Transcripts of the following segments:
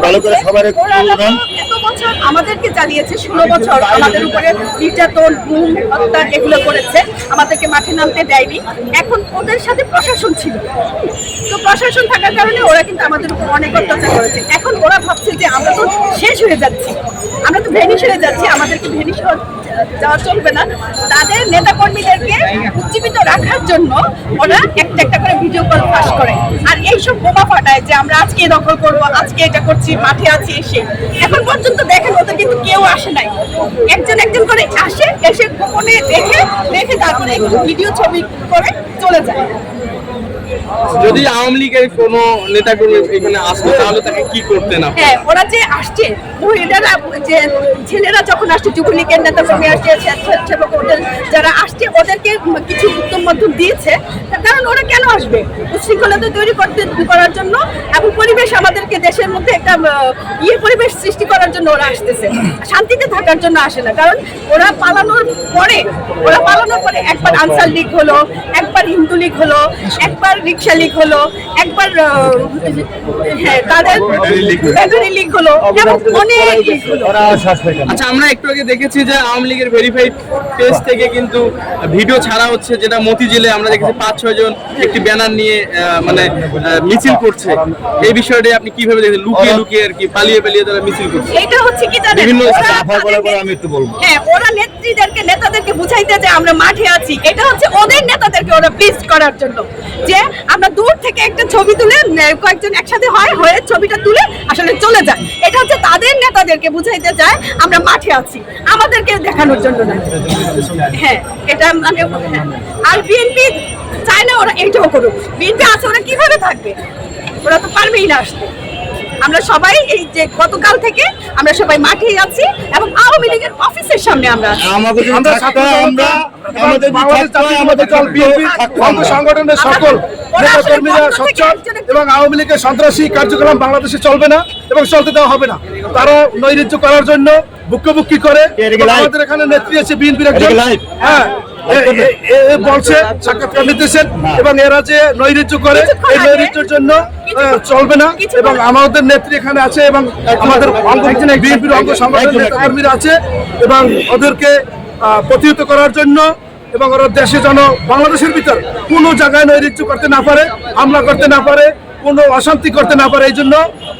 ভালো করে সবার এত বছর আমাদেরকে জ্বালিয়েছে ষোলো বছর আমাদের উপরে নির্যাতন গুম হত্যা এগুলো করেছে আমাদেরকে মাঠে নামতে দেয়নি। এখন ওদের সাথে প্রশাসন ছিল। তো প্রশাসন থাকার কারণে ওরা কিন্তু আমাদের উপর অনেক অত্যাচার করেছে। এখন ওরা ভাবছে যে আমরা তো শেষ হয়ে যাচ্ছি। আমরা তো ভেনিশ হয়ে যাচ্ছি আমাদেরকে হওয়া- যাওয়া চলবে না। তাদের নেতা কর্মীদেরকে উজ্জীবিত রাখার জন্য ওরা একটা একটা করে ভিডিও কল ফাঁস করে। আর এইসব বোমা ফাটায় যে আমরা আজকে দখল করব আজকে এটা করছি মাঠে আছি এসে। এখন পর্যন্ত দেখেন ওদের কিন্তু কেউ আসে নাই। একজন একজন করে আসে এসে গোপনে দেখে দেখে তারপরে একটু ভিডিও ছবি করে চলে যায়। যদি আওয়ামী লীগের কোন নেতা কর্মী এখানে আসতো তাহলে তাকে কি করতেন আপনি? হ্যাঁ ওরা যে আসছে মহিলারা যে ছেলেরা যখন আসছে যুবলীগের নেতা কর্মী আসছে স্বেচ্ছাসেবক ওদের যারা আসছে ওদেরকে কিছু উত্তম মধ্যম দিয়েছে তার কারণ ওরা কেন আসবে। উচ্ছৃঙ্খলতা তৈরি করতে করার জন্য এবং পরিবেশ আমাদেরকে দেশের মধ্যে একটা ইয়ে পরিবেশ সৃষ্টি করার জন্য ওরা আসতেছে। শান্তিতে থাকার জন্য আসে না। কারণ ওরা পালানোর পরে ওরা পালানোর পরে একবার আনসার লীগ হলো একবার হিন্দু লীগ হলো একবার রিক্সা লীগ হলো একবার হ্যাঁ তাদের ব্যাটারি লীগ হলো। এবং অনেক লীগ? আচ্ছা আমরা একটু আগে দেখেছি যে আওয়ামী লীগের ভেরিফাইড পেজ থেকে কিন্তু ভিডিও ছাড়া হচ্ছে যেটা মতিঝিলে আমরা দেখেছি পাঁচ ছয় জন একটি ব্যানার নিয়ে মানে মিছিল করছে। এই বিষয়টা আপনি কীভাবে দেখেন লুকিয়ে লুকিয়ে আর কি পালিয়ে পালিয়ে তারা মিছিল করছে। এটা হচ্ছে কি জানেন? বিভিন্ন আমি একটু বলব। হ্যাঁ ওরা নেত্রীদেরকে নেতাদেরকে বুঝাইতে যে আমরা মাঠে আছি। এটা হচ্ছে ওদের নেতাদেরকে ওরা প্লিজ করার জন্য। যে আমরা দূর থেকে একটা ছবি তুলে কয়েকজন একসাথে হয় হয়ে ছবিটা তুলে আসলে চলে যায়। এটা হচ্ছে তাদের নেতাদেরকে বুঝাইতে চায় আমরা মাঠে আছি। আমাদেরকে দেখানোর জন্য না। হ্যাঁ এটা মানে। আর বিএনপি চায় না ওরা এইটাও করুক বিএনপি আছে ওরা কীভাবে থাকবে? ওরা তো পারবেই না আসতে। আমরা সবাই এই যে গতকাল থেকে আমরা সবাই মাঠেই আছি এবং আওয়ামী লীগের অফিসের সামনে আমরা আছি। আমাদের আমরা আমরা আমাদের যদি বাংলাদেশ থাকতো, জাতীয় আমাদের দল বিএনপি থাকতো অঙ্গ আমরা। সংগঠনের সকল সচ্ছল এবং আওয়ামী লীগের সন্ত্রাসী কার্যক্রম বাংলাদেশে চলবে না এবং চলতে দেওয়া হবে না। তারা নৈরাজ্য করার জন্য বুক্কি করে? আমাদের এখানে নেত্রী আছে বিএনপির একজন। হ্যাঁ। বলছে সাক্ষাৎকার নিতেছেন এবং এরা যে নৈরাজ্য করে এই নৈরাজ্যের জন্য চলবে না এবং আমাদের নেত্রী এখানে আছে এবং আমাদের অঙ্গ বিএনপির অঙ্গ সংগঠনের কর্মীরা আছে এবং ওদেরকে প্রতিহত করার জন্য এবং ওরা দেশে যেন বাংলাদেশের ভিতর কোনো জায়গায় নৈরাজ্য করতে না পারে হামলা করতে না পারে কোনো অশান্তি করতে না পারে এই জন্য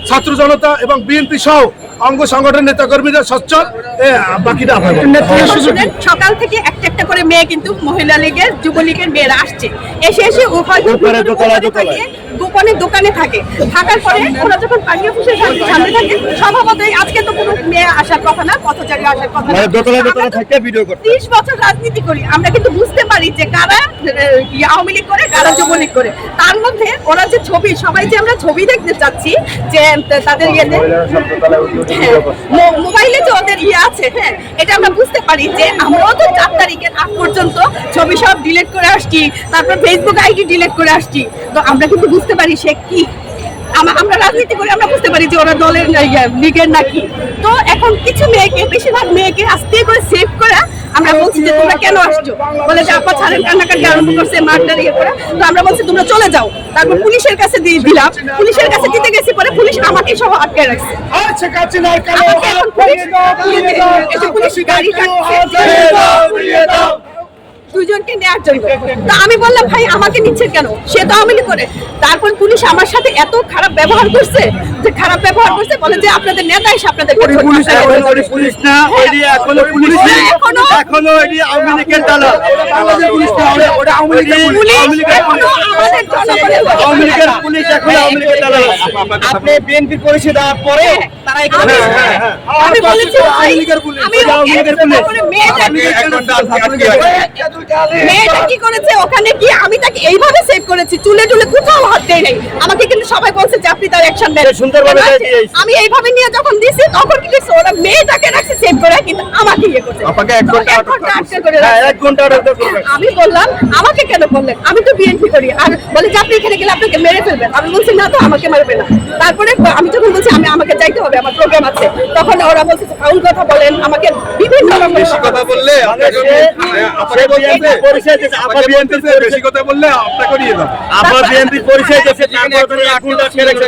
ছাত্র জনতা এবং বিএনপি সহ অঙ্গ সংগঠন নেতা কর্মীরা সচ্ছল বাকিটা সকাল থেকে একটা একটা করে মেয়ে কিন্তু মহিলা লীগের যুবলীগের মেয়েরা আসছে। এসে এসে উভয় গোপনে দোকানে থাকে থাকার পরে ওরা যখন পানীয় অফিসের সামনে থাকে স্বভাবতই আজকে কোনো মেয়ে আসার কথা না পথচারী আসার কথা না। মানে দোতলায় দোতলায় আমরা তো থাকে ভিডিও করতে। ত্রিশ বছর রাজনীতি করি আমরা কিন্তু বুঝতে পারি যে কারা ইয়ে আওয়ামী লীগ করে কারা যুবলীগ করে। তার মধ্যে ওরা যে ছবি সবাই যে আমরা ছবি দেখতে চাচ্ছি যে তাদের ইয়েতে হ্যাঁ, মোবাইলে যে ওদের ইয়ে আছে হ্যাঁ এটা আমরা বুঝতে পারি যে আমরাও তো চার তারিখের আগ পর্যন্ত ছবি সব ডিলিট করে আসছি তারপর ফেসবুক আইডি ডিলিট করে আসছি। তো আমরা কিন্তু বুঝতে পারি সে কি আমরা রাজনীতি করে আমরা বুঝতে পারি যে ওরা দলের লীগের নাকি। তো এখন কিছু মেয়েকে বেশিরভাগ মেয়েকে আস্তে করে সেভ করে আমরা বলছি যে তোমরা কেন আসছো? বলে যে আপা ছাড়েন কান্নাকাটি আরম্ভ করছে মারটার ইয়ে করে। তো আমরা বলছি তোমরা চলে যাও। তারপর পুলিশের কাছে দিয়ে দিলাম। পুলিশের কাছে দিতে গেছি পরে পুলিশ আমাকে সহ আটকে রাখছে। আচ্ছা পুলিশ গাড়ি ডাকছে। দুজনকে নেওয়ার জন্য। তা আমি বললাম ভাই আমাকে নিচ্ছে কেন? সে তো আওয়ামী করে। তারপর পুলিশ আমার সাথে এত খারাপ ব্যবহার করছে যে খারাপ ব্যবহার করছে বলে যে আপনাদের নেতা এসে আপনাদের পুলিশ না পুলিশ এখনও ওইটি আওয়ামী লীগের দালাল। ওটা- আওয়ামী লীগের আওয়ামী লীগের এখনও আওয়ামী লীগের পুলিশ এখন আওয়ামী লীগের দালাল আপনি পরিচয় দেওয়ার পরে তারা এখানে আমি- হ্যাঁ, হ্যাঁ, হ্যাঁ। বলেছি আওয়ামী লীগের পুলিশ। আওয়ামী লীগের পুলিশ। মেয়েটা কি করেছে? ওখানে কি আমি তাকে এইভাবে সেভ করেছি। চুলে টুলে কোথাও হাত দেয় নাই। আমাকে কিন্তু সবাই বলছে যে আপনি তার অ্যাকশন দেন সুন্দরভাবে আমি এইভাবে নিয়ে যখন দিছি তখন কি ওরা মেয়েটাকে রাখছে সেভ করে কিন্তু আমাকে ইয়ে করছে। আপনাকে এক ঘণ্টা হ্যাঁ। আমি বললাম আমাকে কেন বললেন? আমি তো বিএনপি করি। আর বলে যে আপনি এখানে গেলে আপনাকে মেরে ফেলবেন আমি বলছি না তো আমাকে মারবে না। তারপরে আমি যখন বলছি আমি আমাকে যাই যাইতে হবে আমার প্রোগ্রাম আছে। তখন ওরা বলছে ফাউল কথা বলেন আমাকে বেশি কথা বললে বেশি কথা আপনাকে নিয়ে যাব বিএনপি পরিচয় দিয়েছে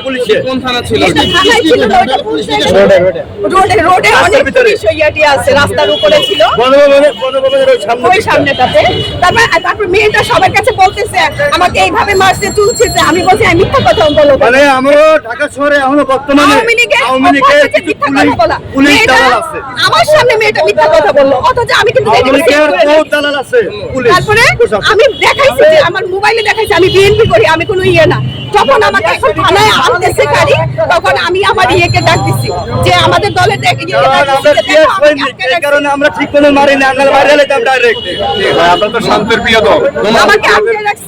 পুলিশে। কোন থানা ছিল? রোডে রোডে। অনেক পুলিশ ইয়াটি আছে রাস্তার উপরে ছিল। ওই সামনেটাতে। তারপর তারপর মেয়েটা সবার কাছে বলতেছে আমাকে এইভাবে মারছে তুলছে যে আমি বলছি আমি মিথ্যা কথা বলো মানে আমরা ঢাকা শহরে এখনও বর্তমানে আওয়ামী লীগের পুলিশ দালাল আছে। আমার সামনে মেয়েটা মিথ্যা কথা বলল। অথচ আমি কিন্তু আওয়ামী দেখে লীগের চেক করে বহুত নিয়েছি। দালাল আছে? পুলিশ তারপরে আমি দেখাইছি যে আমার মোবাইলে দেখাইছি আমি বিএনপি করি আমি কোনো ইয়ে না। যখন আমাকে এখন থানায় আনতেছে গাড়ি তখন আমি আমার ইয়েকে ডাক দিছি যে আমাদের দলের আমরা ঠিক করে মারি না আমরা বাইরে ডাইরেক্ট আমরা তো শান্তির প্রিয় দল আমাকে আটকে রাখছে।